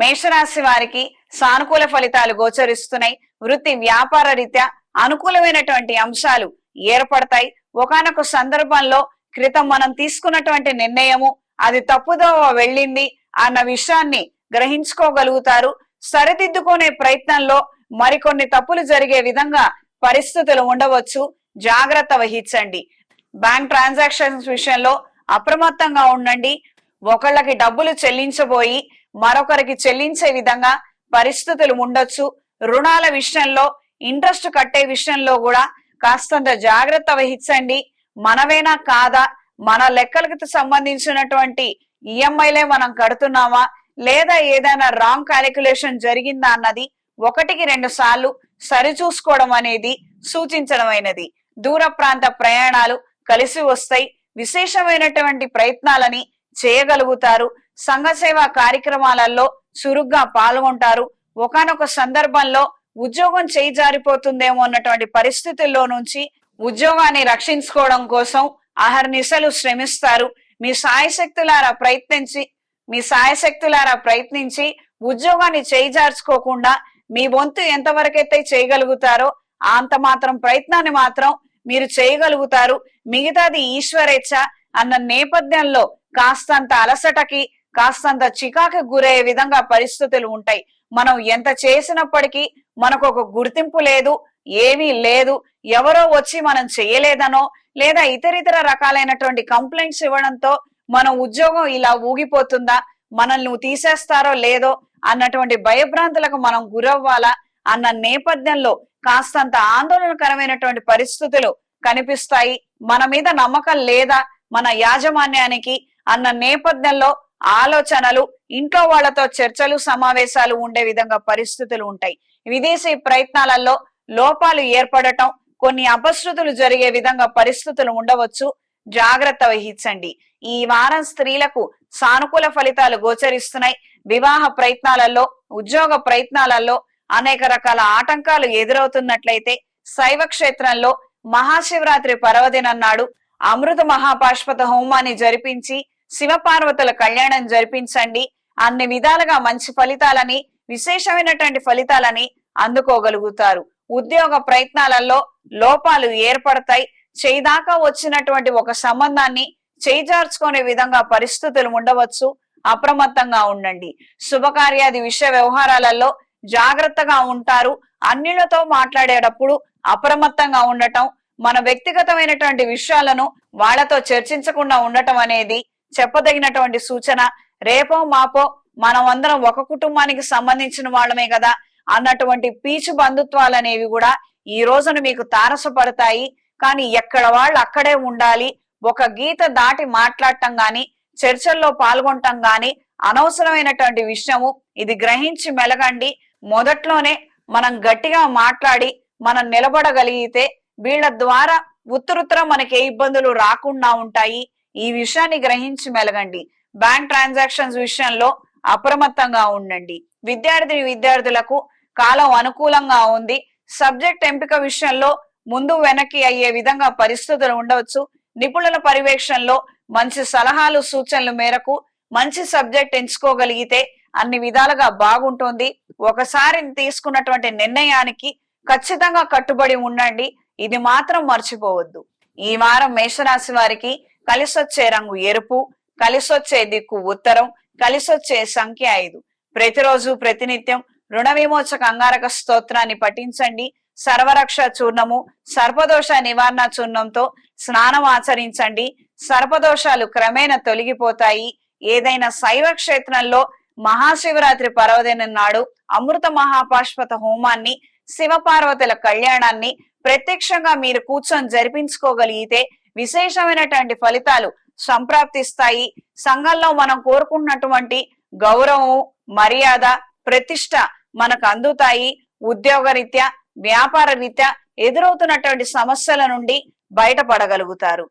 మేషరాశి వారికి సానుకూల ఫలితాలు గోచరిస్తున్నాయి. వృత్తి వ్యాపార రీత్యా అనుకూలమైనటువంటి అంశాలు ఏర్పడతాయి. ఒకానొక సందర్భంలో క్రితం మనం తీసుకున్నటువంటి నిర్ణయము అది తప్పుదోవ వెళ్ళింది అన్న విషయాన్ని గ్రహించుకోగలుగుతారు. సరిదిద్దుకునే ప్రయత్నంలో మరికొన్ని తప్పులు జరిగే విధంగా పరిస్థితులు ఉండవచ్చు. జాగ్రత్త వహించండి. బ్యాంక్ ట్రాన్సాక్షన్స్ విషయంలో అప్రమత్తంగా ఉండండి. ఒకళ్ళకి డబ్బులు చెల్లించబోయి మరొకరికి చెల్లించే విధంగా పరిస్థితులు ఉండొచ్చు. రుణాల విషయంలో ఇంట్రెస్ట్ కట్టే విషయంలో కూడా కాస్తంత జాగ్రత్త వహించండి. మనవేనా కాదా? మన లెక్కలకు సంబంధించినటువంటి ఈఎంఐలే మనం కడుతున్నామా? లేదా ఏదైనా రాంగ్ క్యాలిక్యులేషన్ జరిగిందా అన్నది ఒకటికి రెండు సార్లు సరిచూసుకోవడం అనేది సూచించడమైనది. దూర ప్రాంత ప్రయాణాలు కలిసి వస్తాయి. విశేషమైనటువంటి ప్రయత్నాలని చేయగలుగుతారు. సంఘసేవ కార్యక్రమాలలో చురుగ్గా పాల్గొంటారు. ఒకానొక సందర్భంలో ఉద్యోగం చేయి జారిపోతుందేమో అన్నటువంటి పరిస్థితుల్లో నుంచి ఉద్యోగాన్ని రక్షించుకోవడం కోసం అహర్నిశలు శ్రమిస్తారు. మీ సాయశక్తులారా ప్రయత్నించి మీ సాయశక్తులారా ప్రయత్నించి ఉద్యోగాన్ని చేయిజార్చుకోకుండా మీ వంతు ఎంతవరకైతే చేయగలుగుతారో అంత మాత్రం ప్రయత్నాన్ని మాత్రం మీరు చేయగలుగుతారు. మిగతాది ఈశ్వరేచ్ఛ అన్న నేపథ్యంలో కాస్తంత అలసటకి కాస్తంత చికాకు గురయ్యే విధంగా పరిస్థితులు ఉంటాయి. మనం ఎంత చేసినప్పటికీ మనకు ఒక గుర్తింపు లేదు ఏమీ లేదు. ఎవరో వచ్చి మనం చేయలేదనో లేదా ఇతరితర రకాలైనటువంటి కంప్లైంట్స్ ఇవ్వడంతో మన ఉద్యోగం ఇలా ఊగిపోతుందా మనల్ని నువ్వు తీసేస్తారో లేదో అన్నటువంటి భయభ్రాంతులకు మనం గురవ్వాలా అన్న నేపథ్యంలో కాస్తంత ఆందోళనకరమైనటువంటి పరిస్థితులు కనిపిస్తాయి. మన మీద నమ్మకం లేదా మన యాజమాన్యానికి అన్న నేపథ్యంలో ఆలోచనలు ఇంట్లో వాళ్ళతో చర్చలు సమావేశాలు ఉండే విధంగా పరిస్థితులు ఉంటాయి. విదేశీ ప్రయత్నాలలో లోపాలు ఏర్పడటం కొన్ని అపశృతులు జరిగే విధంగా పరిస్థితులు ఉండవచ్చు. జాగ్రత్త వహించండి. ఈ వారం స్త్రీలకు సానుకూల ఫలితాలు గోచరిస్తున్నాయి. వివాహ ప్రయత్నాలలో ఉద్యోగ ప్రయత్నాలలో అనేక రకాల ఆటంకాలు ఎదురవుతున్నట్లయితే శైవ క్షేత్రంలో మహాశివరాత్రి పర్వదినన్నాడు అమృత మహాపాష్పత హోమాన్ని జరిపించి శివపార్వతుల కళ్యాణం జరిపించండి. అన్ని విధాలుగా మంచి ఫలితాలని విశేషమైనటువంటి ఫలితాలని అందుకోగలుగుతారు. ఉద్యోగ ప్రయత్నాలలో లోపాలు ఏర్పడతాయి. చేయిదాకా వచ్చినటువంటి ఒక సంబంధాన్ని చేజార్చుకునే విధంగా పరిస్థితులు ఉండవచ్చు. అప్రమత్తంగా ఉండండి. శుభకార్యాది విషయ వ్యవహారాలలో జాగ్రత్తగా ఉంటారు. అన్నిలతో మాట్లాడేటప్పుడు అప్రమత్తంగా ఉండటం మన వ్యక్తిగతమైనటువంటి విషయాలను వాళ్ళతో చర్చించకుండా ఉండటం అనేది చెప్పదగినటువంటి సూచన రేపో మాపో మనం అందరం ఒక కుటుంబానికి సంబంధించిన వాళ్ళమే కదా అన్నటువంటి పీచు బంధుత్వాలు అనేవి కూడా ఈ రోజున మీకు తారసపడతాయి. కానీ ఎక్కడ వాళ్ళు అక్కడే ఉండాలి ఒక గీత దాటి మాట్లాడటం గాని చర్చల్లో పాల్గొనటం గాని అనవసరమైనటువంటి విషయము. ఇది గ్రహించి మెలగండి. మొదట్లోనే మనం గట్టిగా మాట్లాడి మనం నిలబడగలిగితే వీళ్ళ ద్వారా ఉత్తరుత్తరం మనకి ఏ ఇబ్బందులు రాకుండా ఉంటాయి. ఈ విషయాన్ని గ్రహించి మెలగండి. బ్యాంక్ ట్రాన్సాక్షన్స్ విషయంలో అప్రమత్తంగా ఉండండి. విద్యార్థి విద్యార్థులకు కాలం అనుకూలంగా ఉంది. సబ్జెక్ట్ ఎంపిక విషయంలో ముందు వెనక్కి అయ్యే విధంగా పరిస్థితులు ఉండవచ్చు. నిపుణుల పర్యవేక్షణలో మంచి సలహాలు సూచనలు మేరకు మంచి సబ్జెక్ట్ ఎంచుకోగలిగితే అన్ని విధాలుగా బాగుంటుంది. ఒకసారి తీసుకున్నటువంటి నిర్ణయానికి ఖచ్చితంగా కట్టుబడి ఉండండి. ఇది మాత్రం మర్చిపోవద్దు. ఈ వారం మేషరాశి వారికి కలిసొచ్చే రంగు ఎరుపు కలిసొచ్చే దిక్కు ఉత్తరం కలిసొచ్చే సంఖ్య ఐదు. ప్రతిరోజు ప్రతినిత్యం రుణ విమోచక అంగారక స్తోత్రాన్ని పఠించండి. సర్వరక్ష చూర్ణము సర్పదోష నివారణ చూర్ణంతో స్నానం ఆచరించండి. సర్పదోషాలు క్రమేణా తొలగిపోతాయి. ఏదైనా శైవ క్షేత్రంలో మహాశివరాత్రి పర్వదినం నాడు అమృత మహాపాష్పత హోమాన్ని శివపార్వతుల కళ్యాణాన్ని ప్రత్యక్షంగా మీరు కూర్చొని జరిపించుకోగలిగితే విశేషమైనటువంటి ఫలితాలు సంప్రాప్తిస్తాయి. సంఘంలో మనం కోరుకున్నటువంటి గౌరవం మర్యాద ప్రతిష్ట మనకు అందుతాయి. ఉద్యోగ రీత్యా వ్యాపార రీత్యా ఎదురవుతున్నటువంటి సమస్యల నుండి బయటపడగలుగుతారు.